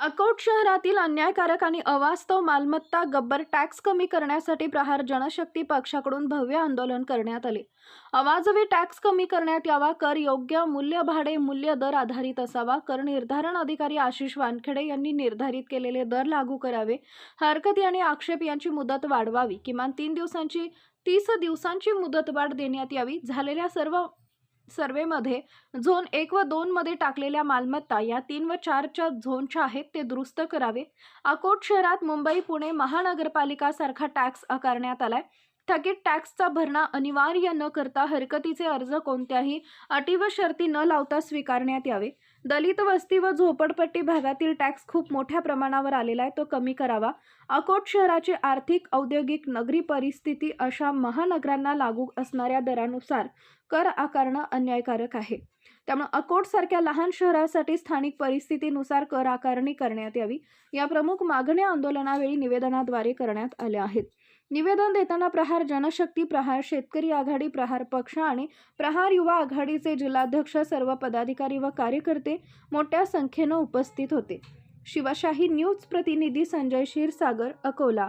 अकोट शहरातील अन्यायकारक आणि अवास्तव मालमत्ता गब्बर टॅक्स कमी करण्यासाठी प्रहार जनशक्ती पक्षाकडून भव्य आंदोलन करण्यात आले. अवाजवी टॅक्स कमी करण्यात यावा कर योग्य मूल्य भाडे मूल्य दर आधारित असावा कर निर्धारण अधिकारी आशिष वानखेडे यांनी निर्धारित केलेले दर लागू करावे. हरकती आणि आक्षेप यांची मुदत वाढवावी. किमान तीन दिवसांची तीस दिवसांची मुदतवाढ देण्यात यावी. झालेल्या सर्व सर्वेमध्ये झोन एक व दोनमध्ये टाकलेल्या मालमत्ता या तीन व चारच्या झोनच्या आहेत ते दुरुस्त करावे. अकोट शहरात मुंबई पुणे महानगरपालिकासारखा टॅक्स आकारण्यात आलाय. थकीत टॅक्सचा भरणा अनिवार्य न करता हरकतीचे अर्ज कोणत्याही अटी व शर्ती न लावता स्वीकारण्यात यावे. दलित वस्ती व झोपडपट्टी भागातील टॅक्स खूप मोठ्या प्रमाणावर आलेला आहे तो कमी करावा. अकोट शहराची आर्थिक औद्योगिक नगरी परिस्थिती अशा महानगरांना लागू असणाऱ्या दरानुसार कर आकारणं अन्यायकारक आहे. त्यामुळे अकोटसारख्या लहान शहरासाठी स्थानिक परिस्थितीनुसार कर आकारणी करण्यात यावी. या प्रमुख मागण्या आंदोलनावेळी निवेदनाद्वारे करण्यात आल्या आहेत. निवेदन देताना प्रहार जनशक्ती प्रहार शेतकरी आघाडी प्रहार पक्ष आणि प्रहार युवा आघाडीचे जिल्हाध्यक्ष सर्व पदाधिकारी व कार्यकर्ते मोठ्या संख्येनं उपस्थित होते. शिवशाही न्यूज प्रतिनिधी संजय क्षीरसागर अकोला